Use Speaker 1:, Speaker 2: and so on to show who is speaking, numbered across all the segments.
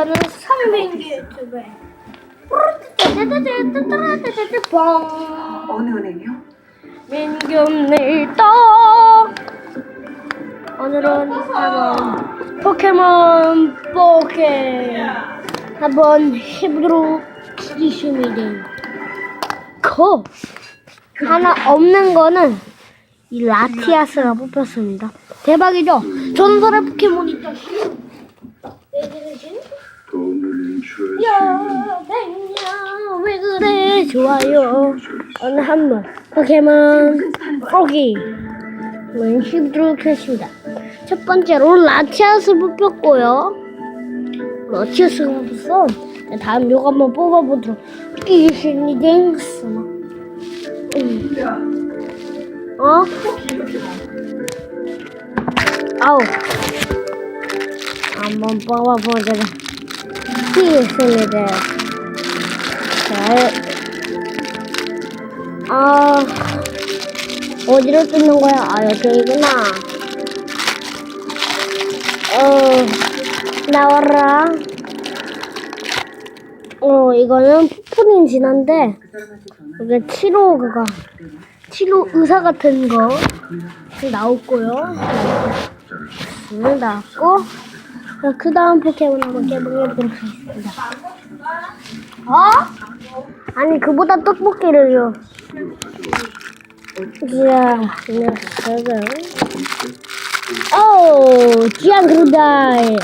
Speaker 1: 저는 성민기 유튜브에 뻥
Speaker 2: 어느 은행이요?
Speaker 1: 민규입니다. 오늘은 한번 포켓몬 포켓 한번 해보도록 하겠습니다. 코 하나 없는 거는 이 라티아스가 뽑혔습니다. 대박이죠? 전설의 포켓몬 있죠? 왜 그러 야, 왜 그래? 좋아요. 오늘 한번 포켓몬 포기 해보도록 하겠습니다. 첫 번째로 라티아스 뽑혔고요. 라티아스가 뽑혔어. 자, 다음 요거 한번 뽑아보도록 하겠습니다. 음. 어? 아우. 한번 뽑아보도 록 하겠습니다. 자, 아, 어디로 뜯는 거야? 아, 여기구나. 어, 나와라. 어, 이거는 푸푸린 진한데, 이게 치료 그거, 치료 의사 같은 거 나왔고요. 음, 나왔고, 그 다음 포켓몬 한번 개봉해보도록 하겠습니다. 어? 아니, 그보다 떡볶이를요. 자, 녀석은. 오, 지안그루다이.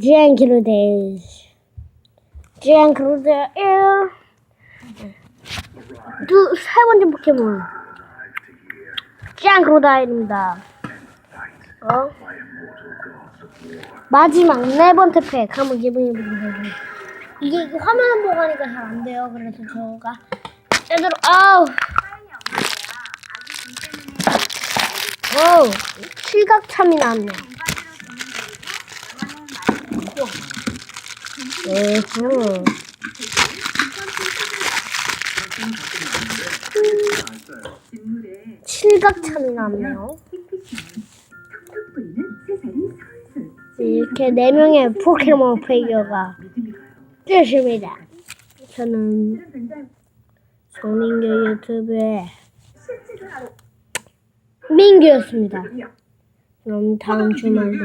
Speaker 1: 지안그루다이. 지안그루다이. 두, 세 번째 포켓몬. 지안그루다이입니다. 어? 마지막 네 번째 팩 한번 기분해보도록 하겠습니다. 이게 이거 화면 보고 하니까 잘 안 돼요. 그래서 저가 제대로 아우 어우 실각참이 나왔네. 에휴. 실각참이 나왔네요. 이렇게 네 명의 포켓몬 피규어가 뜨십니다. 저는 정민규 유튜브의 민규였습니다. 그럼 다음 주말도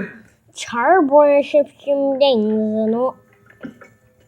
Speaker 1: 잘 보십시오. 땡스노